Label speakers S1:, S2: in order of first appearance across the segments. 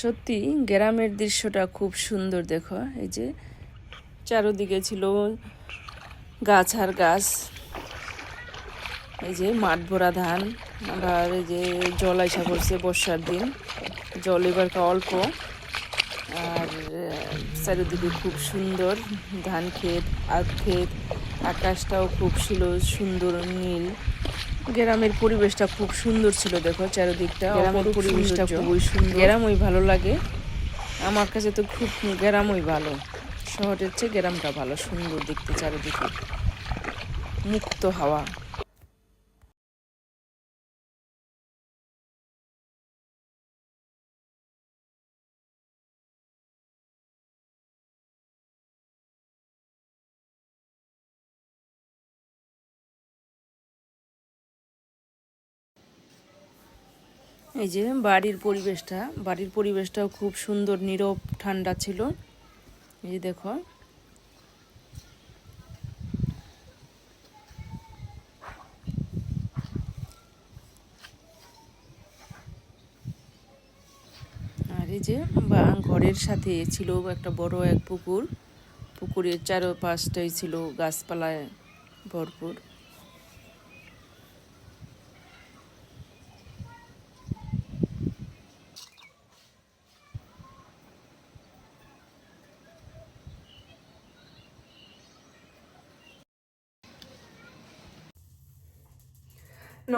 S1: সত্যি গ্রামের দৃশ্যটা খুব সুন্দর, দেখো। এই যে চারোদিকে ছিল গাছ আর গাছ। এই যে মাঠ ভরা ধান। আবার এই যে জল আইসা করছে বর্ষার দিন। জল এবার অল্প। আর চারিদিকে খুব সুন্দর ধান ক্ষেত, আখ ক্ষেত। আকাশটাও খুব ছিল সুন্দর নীল। গ্রামের পরিবেশটা খুব সুন্দর ছিল দেখো চারিদিকটা গ্রামের পরিবেশটা খুবই সুন্দর। গ্রামই ভালো লাগে। আমার কাছে তো খুব গ্রামই ভালো। শহরের চেয়ে গ্রামটা ভালো সুন্দর দেখতে চারিদিকে। মুক্ত হাওয়া। এই যে বাড়ির পরিবেশটা, বাড়ির পরিবেশটাও খুব সুন্দর, নীরব, ঠান্ডা ছিল। এই যে দেখো। আর এই যে ঘরের সাথে ছিল একটা বড় এক পুকুর। পুকুরের চারপাশটাই ছিল গাছপালায় ভরপুর।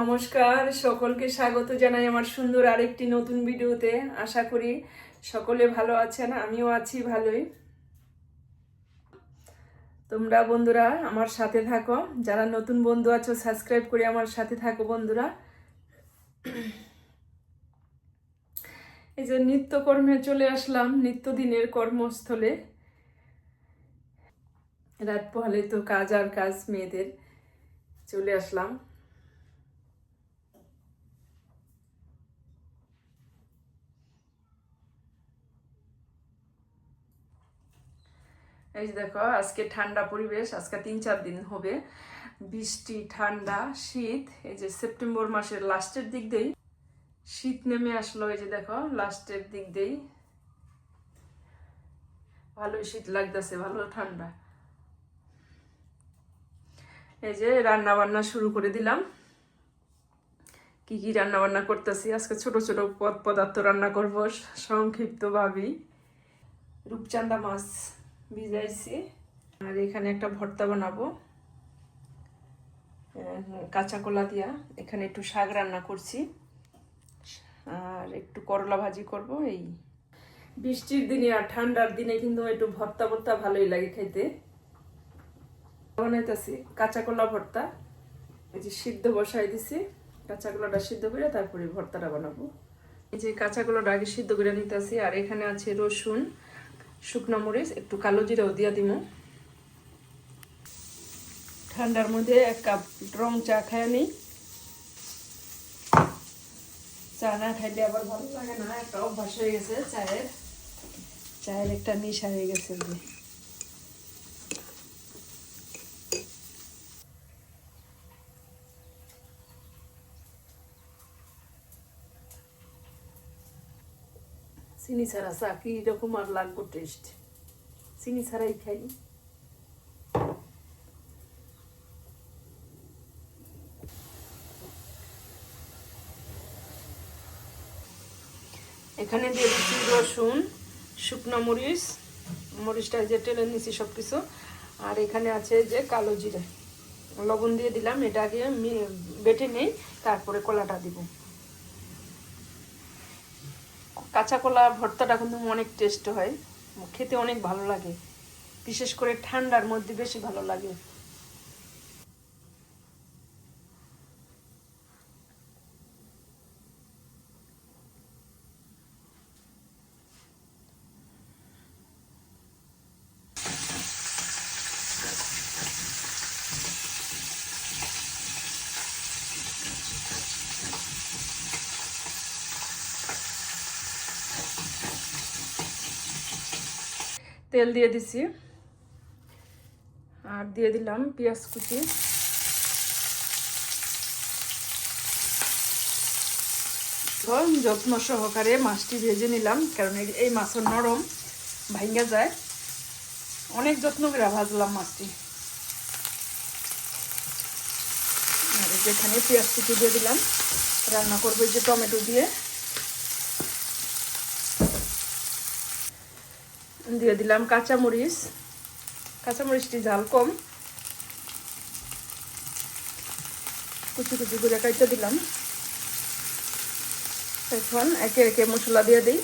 S2: নমস্কার, সকলকে স্বাগত জানাই আমার সুন্দর আরেকটি নতুন ভিডিওতে। আশা করি সকলে ভালো আছেন, আমিও আছি ভালোই। তোমরা বন্ধুরা আমার সাথে থাকো, যারা নতুন বন্ধু আছো সাবস্ক্রাইব করে আমার সাথে থাকো বন্ধুরা। এই যে নিত্যকর্মে চলে আসলাম, নিত্যদিনের কর্মস্থলে। রাত পোহালে তো কাজ আর কাজ, মেয়েদের চলে আসলাম। এই যে দেখো, আজকে ঠান্ডা পরিবেশ, আজকে তিন চার দিন হবে। বৃষ্টি, ঠান্ডা, শীত, এই যে সেপ্টেম্বর মাসের লাস্টের দিক দিয়েই শীত নেমে আসলো, এই যে দেখো, লাস্টের দিক দিয়েই। ভালোই শীত লাগতেছে, ভালো ঠান্ডা। এই যে রান্না বান্না শুরু করে দিলাম। কি কি রান্না বান্না করতেছি? আজকে ছোট ছোট পদ পদার্থ রান্না করব সংক্ষিপ্ত ভাবি রূপচান্দা মাছ। ভিজাইছি আর এখানে একটা ভর্তা বানাবো। কাঁচা কলা দিয়া। এখানে একটু শাক রান্না করছি। আর একটু করলা ভাজি করব এই। বৃষ্টির দিনে আর ঠান্ডার দিনে কিন্তু একটু ভর্তা ভর্তা ভালোই লাগে খাইতে বানাইতেছি কাঁচা কলা ভর্তা। এই যে সিদ্ধ বসাই দিছি। কাঁচা কলাটা সিদ্ধ করে তারপরে ভর্তাটা বানাবো। এই যে কাঁচা কলাটা আগে সিদ্ধ করে নিতেছি। আর এখানে আছে রসুন। শুকনো মরিচ, একটু কালো জিরাও দিয়া দিব ঠান্ডার মধ্যে এক কাপ রং চা খায় নিই। চা না খাইলে আবার ভালো লাগে না, একটা অভ্যাস হয়ে গেছে চায়ের। চায়ের একটা নেশা হয়ে গেছে চিনি ছাড়া চা কি রকম আর লাগবো টেস্ট চিনি ছাড়াই খাই। এখানে দিয়ে দিচ্ছি রসুন, শুকনো মরিচ, মরিচটা যে টেলে নিছি সব কিছু আর এখানে আছে যে কালো জিরে। লবণ দিয়ে দিলাম, এটা আগে বেটে নেই, তারপরে কলাটা দিব। কাঁচা কলা ভর্তাটা কিন্তু অনেক টেস্ট হয়। খেতে অনেক ভালো লাগে। বিশেষ করে ঠান্ডার মধ্যে বেশি ভালো লাগে। তেল দিয়ে দিছি। আর দিয়ে দিলাম পেঁয়াজ কুচি। যত্ন সহকারে মাছটি ভেজে নিলাম, কারণ এই- মাছের নরম ভাঙ্গা যায়। অনেক যত্ন করে ভাজলাম মাছটি। আর এই যে এখানে পেঁয়াজ কুচি দিয়ে দিলাম। রান্না করব যে টমেটো দিয়ে। দিয়ে দিলাম কাঁচামরিচ। কাঁচামরিচটি ঝাল কম। কুচি কুচি করে কাইতে দিলাম। এখন একে একে মশলা দিয়ে দিই।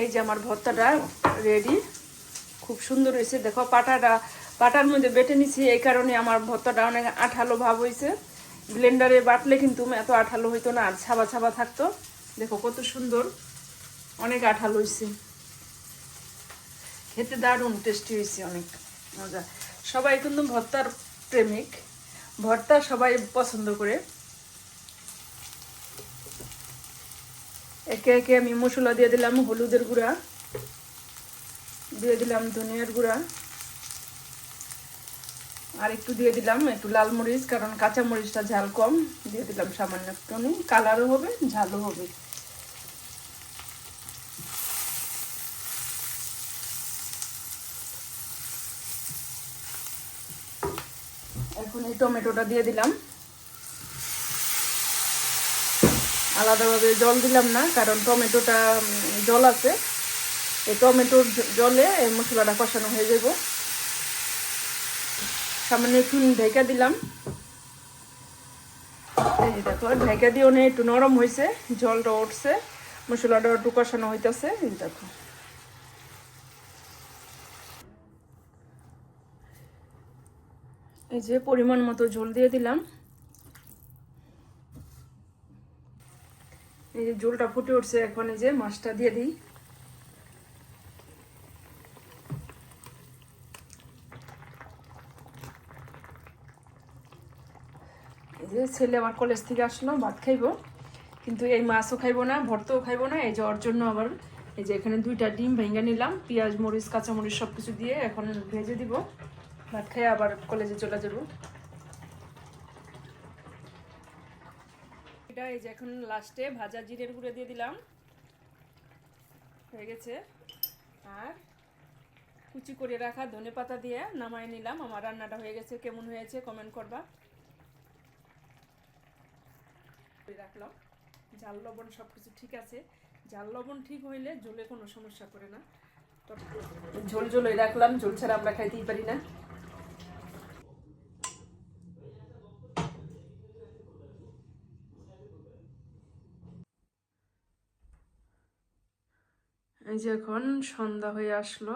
S2: এই যে আমার ভর্তাটা রেডি খুব সুন্দর হয়েছে। দেখো পাটাটা, পাটার মধ্যে বেটে নিছি। এই কারণে আমার ভর্তাটা অনেক আঠালো ভাব হয়েছে। ব্লেন্ডারে বাটলে কিন্তু এত আঠালো হইতো না, আর ছাবা ছাবা থাকতো। দেখো কত সুন্দর, অনেক আঠালো হয়েছে। খেতে দারুণ টেস্টি হয়েছে অনেক, মজা। সবাই কিন্তু ভর্তার প্রেমিক, ভর্তা সবাই পছন্দ করে। একে একে আমি মশলা দিয়ে দিলাম হলুদের গুঁড়া, দিয়ে দিলাম ধনিয়ার গুঁড়া, আর একটু দিয়ে দিলাম একটু লাল মরিচ, কারণ কাঁচা মরিচটা ঝাল কম, দিয়ে দিলাম সামান্য একটু কালারও হবে, ঝালও হবে। এখন এই টমেটোটা দিয়ে দিলাম। আলাদাভাবে জল দিলাম না, কারণ টমেটোটা জল আছে। এই টমেটোর জলে এই মশলাটা কষানো হয়ে যাব সামান্য একটু ঢেকে দিলাম। এই ঢেকে দিও না, একটু নরম হয়েছে জলটা উঠছে মশলাটা একটু কষানো হইতেছে দেখো। এই যে পরিমাণ মতো ঝোল দিয়ে দিলাম। এই যে ঝোলটা ফুটে উঠছে, এখন এই যে মাছটা দিয়ে দিই। যে ছেলে আমার কলেজ থেকে আসলো, ভাত খাইবো। কিন্তু এই মাছও খাইবো না, ভর্তাও খাইবো না, এই যে ওর জন্য আবার এই যে এখানে দুইটা ডিম ভেঙে নিলাম, পেঁয়াজ, মরিচ, কাঁচামরিচ সব কিছু দিয়ে এখন ভেজে দিব। ভাত খাই আবার কলেজে চলে যাব। এটা এই যে এখন লাস্টে ভাজা জিরের গুঁড়ো দিয়ে দিলাম। হয়ে গেছে। আর কুচি করে রাখা ধনে পাতা দিয়ে নামায় নিলাম। আমার রান্নাটা হয়ে গেছে। কেমন হয়েছে কমেন্ট করবা। রাখলাম। জাল লবণ সব কিছু ঠিক আছে। জাল লবণ ঠিক হইলে ঝোলে কোনো সমস্যা করে না। ঝোল ঝোলই রাখলাম। ঝোল ছাড়া আমরা খাইতেই পারি না। এই যে এখন সন্ধ্যা হয়ে আসলো।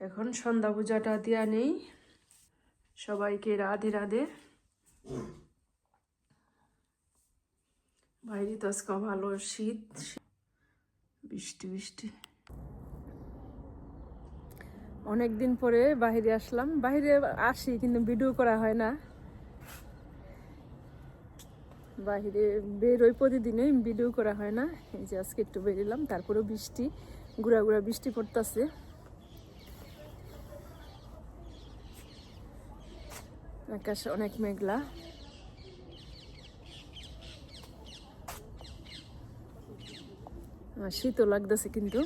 S2: এখন সন্ধ্যা পূজাটা দেওয়া নেই। সবাইকে রাধে রাধে। বাইরে তো আজকে ভালো শীত, বৃষ্টি বৃষ্টি। অনেক দিন পরে বাইরে আসলাম। বাইরে আসি, কিন্তু ভিডিও করা হয় না। বাইরে বেরোই প্রতিদিনে, ভিডিও করা হয় না। এই যে আজকে একটু বেরোলাম তারপরেও বৃষ্টি গুড়া গুড়া বৃষ্টি পড়তেছে। আকাশ অনেক মেঘলা। শীতও লাগতেছে কিন্তু।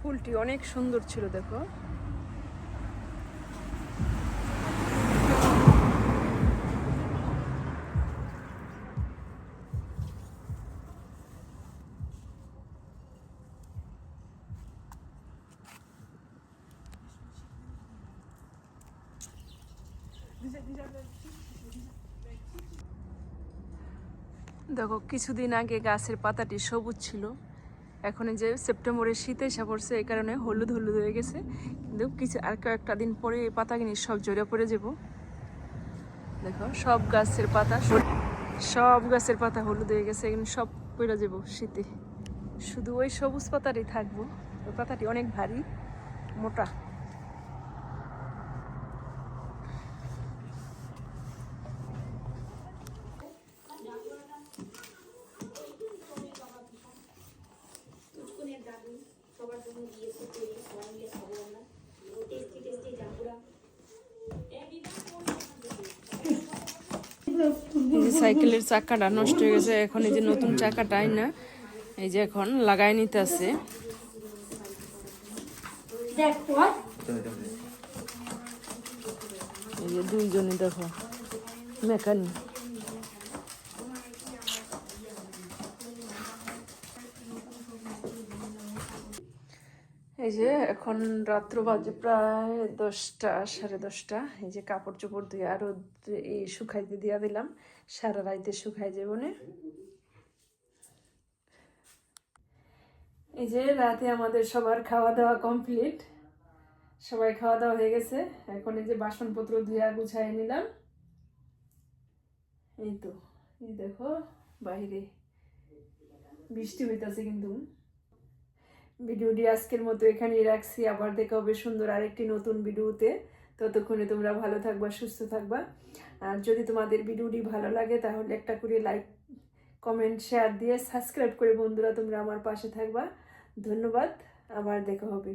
S2: ফুলটি অনেক সুন্দর ছিল, দেখো। দেখো, কিছুদিন আগে গাছের পাতাটি সবুজ ছিল। এখন যে সেপ্টেম্বরে শীত এসে পড়ছে, এই কারণে হলুদ হলুদ হয়ে গেছে। কিন্তু কিছু আর কয়েকটা দিন পরে এই পাতাগুলি সব জড়ে পড়ে যাব। দেখো, সব গাছের পাতা সব- গাছের পাতা হলুদ হয়ে গেছে এখানে সব পড়ে যাব শীতে। শুধু ওই সবুজ পাতারই থাকব। ওই পাতাটি অনেক ভারী, মোটা
S3: সবার জন্য দিয়েছে তৈরি সবাই মিলে খাব আমরা টেস্টি টেস্টি জাম্বুরা
S2: সাইকেলের চাকাটা নষ্ট হয়ে গেছে। এখন এই যে নতুন চাকাটাই না এই যে এখন লাগাই নিতে আছে। দুইজনে দেখো, মেকানিক। এই যে এখন রাত্র বাজে প্রায় দশটা, সাড়ে দশটা। এই যে কাপড় চোপড় দিয়ে আরও এই শুকাইতে দিয়া দিলাম। সারা রাইতে শুকাই যাব না। এই যে রাতে আমাদের সবার খাওয়া দাওয়া কমপ্লিট। সবাই খাওয়া দাওয়া হয়ে গেছে। এখন এই যে বাসনপত্র ধুয়া গুছাই নিলাম। এই তো, এই দেখো বাইরে বৃষ্টি হইতাছে কিন্তু। ভিডিওটি আজকের মতো এখানেই রাখছি। আবার দেখা হবে সুন্দর আরেকটি নতুন ভিডিওতে। ততক্ষণে তোমরা ভালো থাকবা, সুস্থ থাকবা। আর যদি তোমাদের ভিডিওটি ভালো লাগে, তাহলে একটা করে লাইক, কমেন্ট, শেয়ার দিয়ে সাবস্ক্রাইব করে বন্ধুরা তোমরা আমার পাশে থাকবা। ধন্যবাদ। আবার দেখা হবে।